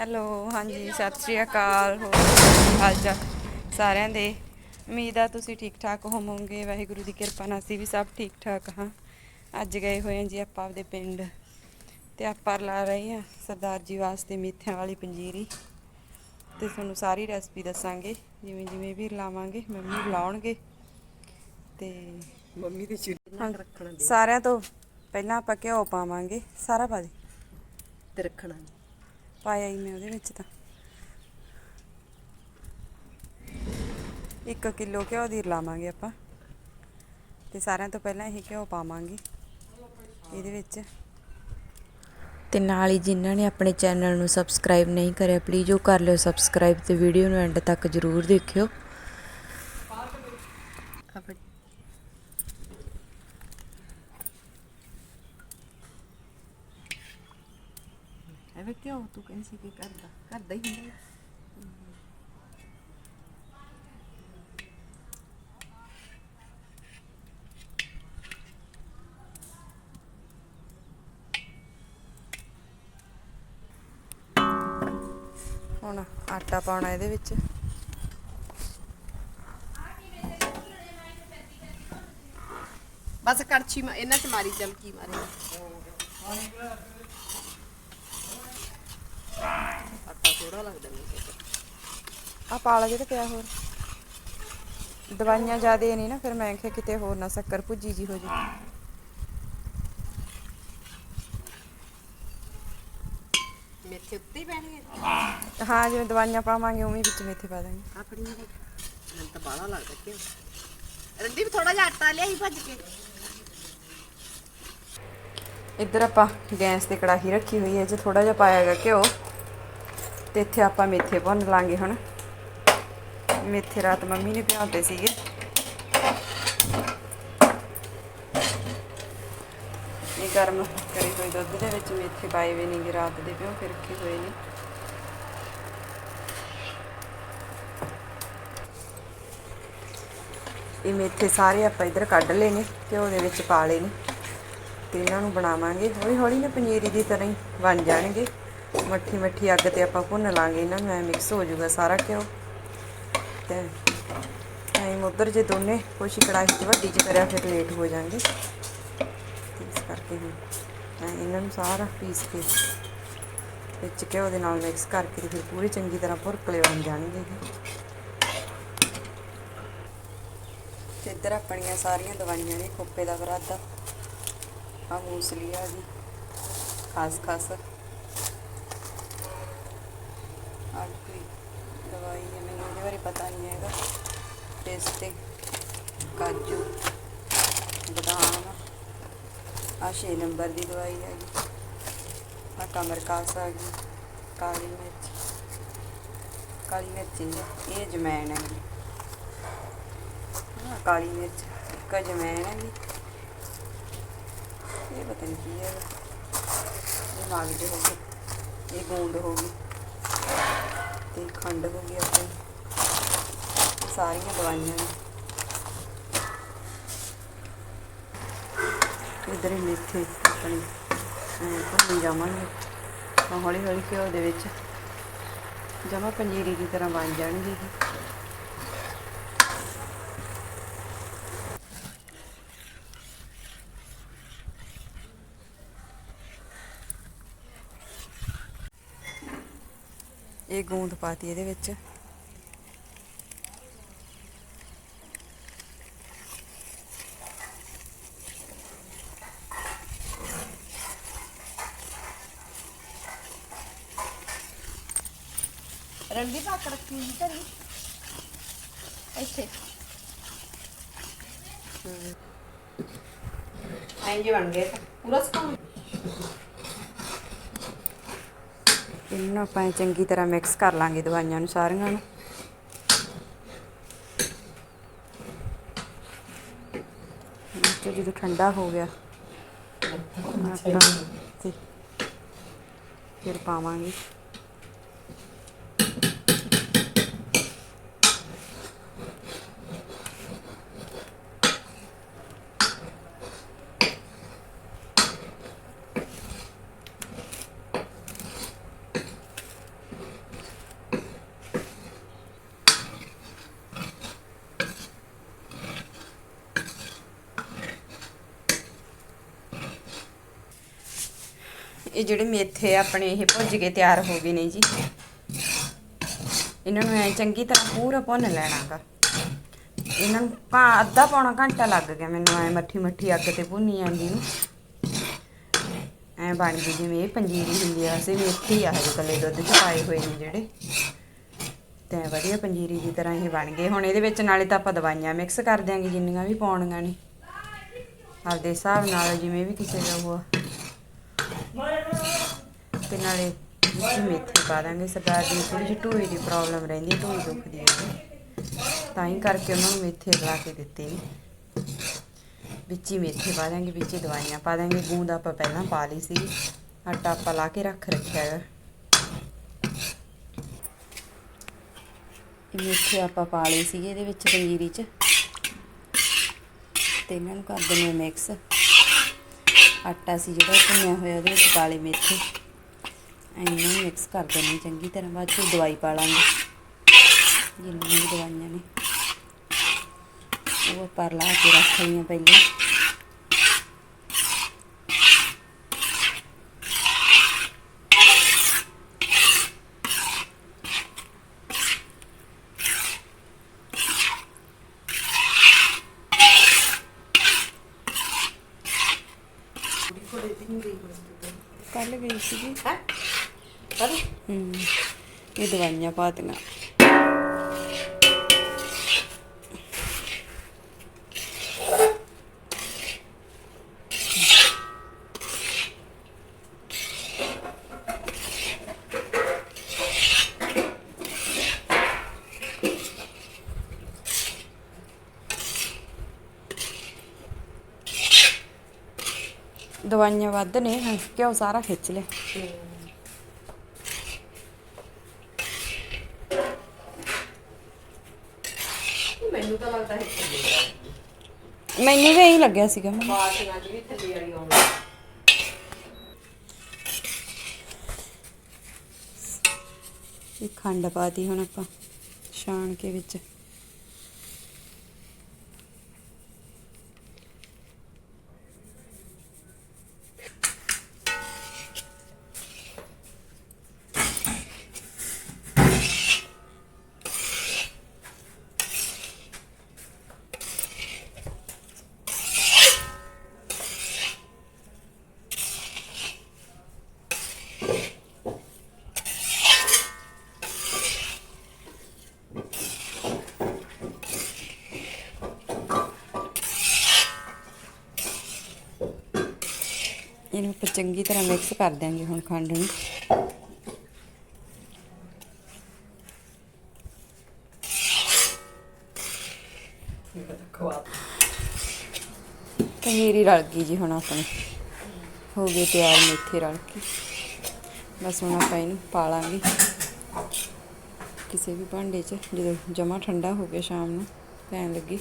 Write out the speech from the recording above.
Hello ਹਾਂਜੀ ਸਤਿ ਸ਼੍ਰੀ ਅਕਾਲ ਹਾਲ ਚਾਲ ਸਾਰਿਆਂ ਦੇ? ਉਮੀਦ ਆ ਤੁਸੀਂ ਠੀਕ ਠਾਕ ਹੋਵੋਗੇ ਵਾਹਿਗੁਰੂ ਦੀ ਕਿਰਪਾ ਨਾਲ ਅਸੀਂ ਵੀ ਸਭ ਠੀਕ ਠਾਕ ਹਾਂ। ਅੱਜ ਗਏ ਹੋਏ ਹਾਂ ਜੀ ਆਪਾਂ ਆਪਦੇ ਪਿੰਡ ਤੇ ਆਪਾਂ ਲਾ ਰਹੇ ਹਾਂ ਸਰਦਾਰ ਜੀ ਵਾਸਤੇ ਮੇਥਿਆਂ ਵਾਲੀ ਪੰਜੀਰੀ। ਤੇ ਤੁਹਾਨੂੰ ਸਾਰੀ ਰੈਸਪੀ ਦੱਸਾਂਗੇ ਜਿਵੇਂ ਜਿਵੇਂ ਵੀ ਲਾਵਾਂਗੇ ਮੰਮੀ ਲਾਉਣਗੇ ਤੇ ਮੰਮੀ ਦੇ ਚੁੱਲ੍ਹੇ ਹਾਂ, ਨਾਲ ਰੱਖਣਾ ਸਾਰਿਆਂ ਤੋਂ ਪਹਿਲਾਂ ਆਪਾਂ ਘਿਓ ਪਾਵਾਂਗੇ ਸਾਰਾ ਪਾ ਦੇ। ਤੇ ਰੱਖਣਾ। ਪਾਇਆ ਹੀ ਮੈਂ ਉਹਦੇ ਵਿੱਚ ਤਾਂ। 1 ਕਿਲੋ ਘਿਓ ਦੀ ਲਾਵਾਂਗੇ ਆਪਾਂ। ਤੇ ਸਾਰਿਆਂ ਤੋਂ ਪਹਿਲਾਂ ਇਹ ਘਿਓ ਪਾਵਾਂਗੇ ਇਹਦੇ ਵਿੱਚ। ਤੇ ਨਾਲ ਹੀ ਜਿਨ੍ਹਾਂ ਨੇ ਆਪਣੇ ਚੈਨਲ ਨੂੰ ਸਬਸਕ੍ਰਾਈਬ ਨਹੀਂ ਕਰਿਆ ਪਲੀਜ਼ ਉਹ ਕਰ ਲਿਓ ਸਬਸਕ੍ਰਾਈਬ ਤੇ ਵੀਡੀਓ ਨੂੰ ਐਂਡ ਤੱਕ ਜਰੂਰ ਦੇਖਿਓ ਆਪਾਂ ਐਵੇਂ ਕਿਉਂ ਤੂੰ ਕਹਿੰਦੀ ਸੀ ਕਿ ਕਰਦਾ ਕਰਦਾ ਹੀ ਹੁੰਦਾ ਹੁਣ ਆਟਾ ਪਾਉਣਾ ਇਹਦੇ ਵਿੱਚ। ਬਸ ਕੜਛੀ ਮਾ- ਇਹਨਾਂ ਚ ਮਾਰੀ ਚੱਲ ਕੀ ਮਾਰੇ। ਥੋੜਾ ਲੱਗਦਾ ਮੈਨੂੰ ਆ ਪਾਲਾ ਜਿਹੜਾ ਪਿਆ ਹੋਰ। ਦਵਾਈਆਂ ਜ਼ਿਆਦੇ ਨਹੀਂ ਨਾ ਫਿਰ ਮੈਂ ਕਿਹਾ ਕਿਤੇ ਹੋਰ ਨਾ ਸ਼ੱਕਰ ਭੁੱਜੀ ਜੀ ਹੋ ਜੇ। ਮੇਥੇ ਉੱਤੇ ਪੈਣਗੇ। ਹਾਂ ਜਿਵੇਂ ਦਵਾਈਆਂ ਪਾਵਾਂਗੇ ਉਵੇਂ ਵਿੱਚ ਮੇਥੇ ਪਾ ਦਾਂਗੇ। ਆਪਣੀ ਮੈਨੂੰ ਤਾਂ ਬਾਹਲਾ ਲੱਗਦਾ ਕਿਉਂ ਰੰਦੀ ਵੀ ਥੋੜਾ ਜਿਹਾ ਆਟਾ ਲਿਆਈ ਭੱਜ ਕੇ। ਇੱਧਰ ਆਪਾਂ ਗੈਸ ਤੇ ਕੜਾਹੀ ਰੱਖੀ ਹੋਈ ਹੈ ਜੇ ਥੋੜਾ ਜਿਹਾ ਪਾਇਆ ਹੈਗਾ ਘਿਓ। ਤੇ ਇੱਥੇ ਆਪਾਂ ਮੇਥੇ ਭੁੰਨ ਲਾਂਗੇ ਹੁਣ। ਮੇਥੇ ਰਾਤ ਮੰਮੀ ਨੇ ਭਿਉਂਤੇ ਸੀਗੇ। ਇਹ ਗਰਮ ਕਰੀ ਹੋਈ ਦੁੱਧ ਦੇ ਵਿੱਚ ਮੇਥੇ ਪਾਏ ਹੋਏ ਨੇਗੇ, ਰਾਤ ਦੇ ਭਿਉਂ ਕੇ ਰੱਖੇ ਹੋਏ ਨੇ। ਇਹ ਮੇਥੇ ਸਾਰੇ ਆਪਾਂ ਇੱਧਰ ਕੱਢ ਲਏ ਨੇ ਘਿਓ ਦੇ ਵਿੱਚ ਪਾ ਲਏ ਨੇ। ਤੇ ਇਹਨਾਂ ਨੂੰ ਬਣਾਵਾਂਗੇ। ਹੌਲੀ ਹੌਲੀ ਨਾ ਪਨੀਰੀ ਦੀ ਤਰ੍ਹਾਂ ਹੀ ਬਣ ਜਾਣਗੇ। ਮੱਠੀ ਮੱਠੀ ਅੱਗ ਤੇ ਆਪਾਂ ਭੁੰਨ ਲਾਂਗੇ ਇਹਨਾਂ ਨੂੰ, ਐ ਮਿਕਸ ਹੋ ਜਾਊਗਾ ਸਾਰਾ ਘਿਓ। ਤੇ ਟਾਈਮ ਉਧਰ ਜੇ ਦੋਨੇ, ਕੁਛ ਕੜਾਹੀ 'ਚ ਵੱਡੀ 'ਚ ਕਰਿਆ, ਫਿਰ ਲੇਟ ਹੋ ਜਾਣਗੇ ਇਸ ਕਰਕੇ ਹੁਣ ਇਹਨਾਂ ਨੂੰ ਸਾਰਾ ਪੀਸ ਕੇ ਵਿੱਚ ਘਿਓ ਦੇ ਨਾਲ ਮਿਕਸ ਕਰਕੇ ਤੇ ਫਿਰ ਪੂਰੀ ਚੰਗੀ ਤਰ੍ਹਾਂ ਭੁਰਕਲੇ ਬਣ ਜਾਣਗੇ ਤੇ ਇੱਧਰ ਆਪਣੀਆਂ ਸਾਰੀਆਂ ਦਵਾਈਆਂ ਨੇ, ਖੋਪੇ ਦਾ ਬਰਾਦਾ ਆ ਮੂਸਲੀ ਆ ਜੀ, ਖਾਸ ਖਾਸ। ਆ ਦਵਾਈ ਹੈ, ਮੈਨੂੰ ਇਹਦੇ ਬਾਰੇ ਪਤਾ ਨਹੀਂ ਹੈਗਾ। ਪਿਸਤੇ ਕਾਜੂ, ਬਦਾਮ ਆ 6 ਨੰਬਰ ਦੀ ਦਵਾਈ ਹੈ ਜੀ ਆ ਕਮਰ ਕਾਸ ਆ ਗਈ, ਕਾਲੀ ਮਿਰਚ। ਕਾਲੀ ਮਿਰਚ ਇਹ ਜਮੈਣ ਹੈ ਜੀ ਕਾਲੀ ਮਿਰਚ, ਇੱਕ ਜਮੈਣ ਹੈ ਜੀ ਇਹ ਪਤਾ ਨਹੀਂ ਕੀ ਹੈ ਦਿਮਾਗ ਮਗਜ ਹੋ ਗਈ, ਇਹ ਗੂੰਦ ਹੋ ਗਈ। ਤੇ ਖੰਡ ਹੋ ਗਈ, ਆਪਣੀ। ਸਾਰੀਆਂ ਦਵਾਈਆਂ ਨੇ। ਇਧਰ ਹੀ ਮੇਥੇ ਆਪਣੀ ਐਂ ਭੁੰਨੀ ਜਾਵਾਂਗੇ। ਹੌਲੀ ਹੌਲੀ ਘਿਓ ਦੇ ਵਿੱਚ ਜਮਾ ਪੰਜੀਰੀ ਦੀ ਤਰ੍ਹਾਂ ਬਣ ਜਾਣਗੇ ਇਹ ਇਹ ਗੂੰਦ ਪਾਤੀ ਇਹਦੇ ਵਿੱਚ। ਰੰਦੀ ਪੱਕ ਰੱਖੀ ਸੀ ਘਰੀ ਇੱਥੇ। ਐਂ ਜੇ ਬਣ ਗਏ ਤਾਂ। ਪੂਰਾ ਸੁਕਾਉਂ ਇਹਨਾਂ ਨੂੰ ਆਪਾਂ ਚੰਗੀ ਤਰ੍ਹਾਂ ਮਿਕਸ ਕਰ ਲਾਂਗੇ ਦਵਾਈਆਂ ਨੂੰ ਸਾਰੀਆਂ ਨੂੰ। ਤੇ ਜਦੋਂ ਠੰਡਾ ਹੋ ਗਿਆ ਆਟਾ ਤੇ ਫਿਰ ਪਾਵਾਂਗੇ। ਇਹ ਜਿਹੜੇ ਮੇਥੇ ਆਪਣੇ ਇਹ ਭੁੱਜ ਕੇ ਤਿਆਰ ਹੋ ਗਏ ਨੇ ਜੀ। ਇਹਨਾਂ ਨੂੰ ਐ ਚੰਗੀ ਤਰ੍ਹਾਂ ਪੂਰਾ ਭੁੰਨ ਲੈਣਾਗਾ। ਇਹਨਾਂ ਨੂੰ ਪਾ ਅੱਧਾ ਪੌਣਾ ਘੰਟਾ ਲੱਗ ਗਿਆ ਮੈਨੂੰ ਐ ਮੱਠੀ ਮੱਠੀ ਅੱਗ ਤੇ ਭੁੰਨੀ ਜਾਂਦੀ ਨੂੰ। ਐ ਬਣ ਗਈ ਜਿਵੇਂ ਇਹ ਪੰਜੀਰੀ ਹੁੰਦੀ ਆ, ਅਸੀਂ ਮੇਥੀ ਆ ਹਜੇ ਕੱਲੇ ਦੁੱਧ ਚ ਪਾਏ ਹੋਏ ਨੇ ਜਿਹੜੇ। ਤੇ ਵਧੀਆ ਪੰਜੀਰੀ ਦੀ ਤਰ੍ਹਾਂ ਇਹ ਬਣ ਗਏ। ਹੁਣ ਇਹਦੇ ਵਿੱਚ ਨਾਲੇ ਤਾਂ ਆਪਾਂ ਦਵਾਈਆਂ ਮਿਕਸ ਕਰ ਦਿਆਂਗੇ ਜਿੰਨੀਆਂ ਵੀ ਪਾਉਣੀਆਂ ਨੇ। ਆਪਦੇ ਹਿਸਾਬ ਨਾਲ ਜਿਵੇਂ ਵੀ ਕਿਸੇ ਦਾ ਉਹ ਆ। ਤੇ ਨਾਲੇ ਵਿੱਚ ਮੇਥੀ ਪਾ ਦਾਂਗੇ ਸਰਦਾਰ ਦੀ ਥੋੜੀ ਜਿਹੀ ਢੂਈ ਦੀ ਪ੍ਰੋਬਲਮ ਰਹਿੰਦੀ ਹੈ ਢੂਈ ਦੁਖਦੀ ਹੈ ਤਾਂ ਹੀ ਕਰਕੇ ਉਹਨਾਂ ਨੂੰ ਮੇਥੇ ਲਾ ਕੇ ਦਿੱਤੇ ਨੇ। ਵਿੱਚ ਹੀ ਮੇਥੇ ਪਾ ਦਾਂਗੇ, ਵਿੱਚ ਹੀ ਦਵਾਈਆਂ ਪਾ ਦਾਂਗੇ। ਗੂੰਦ ਆਪਾਂ ਪਹਿਲਾਂ ਪਾ ਲਈ ਸੀ। ਆਟਾ ਆਪਾਂ ਲਾ ਕੇ ਰੱਖ ਰੱਖਿਆ ਹੈ ਮੇਥੇ ਆਪਾਂ ਪਾ ਲਈ ਸੀਗੇ ਇਹਦੇ ਵਿੱਚ ਪੰਜੀਰੀ 'ਚ। ਤੇ ਇਹਨਾਂ ਨੂੰ ਕਰ ਦਿੰਦੇ ਮਿਕਸ ਆਟਾ ਸੀ ਜਿਹੜਾ ਭੁੰਨਿਆ ਹੋਇਆ ਉਹਦੇ ਵਿੱਚ ਪਾ ਲਏ ਮੇਥੇ ਇਹਨਾਂ ਮਿਕਸ ਕਰ ਦੇਣੀ ਚੰਗੀ ਤਰ੍ਹਾਂ, ਬਾਅਦ ਚ ਦਵਾਈ ਪਾ ਲਾਂਗੇ। ਜਿੰਨੀਆਂ ਵੀ ਦਵਾਈਆਂ ਨੇ। ਉਹ ਪਰ ਲਾ ਕੇ ਰੱਖ ਲਈਆਂ ਪਹਿਲਾਂ। ਕੱਲ ਗਈ ਸੀਗੀ ਹੈ ਪਰ ਦਵਾਈਆਂ ਵੱਧ ਨੇ ਘਿਓ ਸਾਰਾ ਖਿੱਚ ਲਿਆ। ਮੈਨੂੰ ਤਾਂ ਲੱਗਦਾ ਹੈ ਮੈਨੂੰ ਵੀ ਇਹੀ ਲੱਗਿਆ ਸੀਗਾ। ਬਾਸੀਆਂ ਚ ਵੀ ਥੱਲੇ ਵਾਲੀ ਆਉਂਦੀ ਇਹ ਖੰਡ ਪਾਤੀ ਹੁਣ ਆਪਾਂ ਛਾਣ ਕੇ ਵਿੱਚ। ਇਹਨੂੰ ਆਪਾਂ ਚੰਗੀ ਤਰ੍ਹਾਂ ਮਿਕਸ ਕਰ ਦਿਆਂਗੇ ਹੁਣ ਖੰਡ ਨੂੰ। ਖਵਾ ਪਨੀਰੀ ਰਲ ਗਈ ਜੀ ਹੁਣ ਆਪਣੀ। ਹੋ ਗਏ ਤਿਆਰ ਮੇਥੇ ਰਲ ਕੇ। ਬਸ ਹੁਣ ਆਪਾਂ ਇਹਨੂੰ ਪਾ ਲਾਂਗੇ ਕਿਸੇ ਵੀ ਭਾਂਡੇ 'ਚ, ਜਦੋਂ ਜਮਾ ਠੰਡਾ ਹੋ ਗਿਆ ਸ਼ਾਮ ਨੂੰ ਪੈਣ ਲੱਗੀ।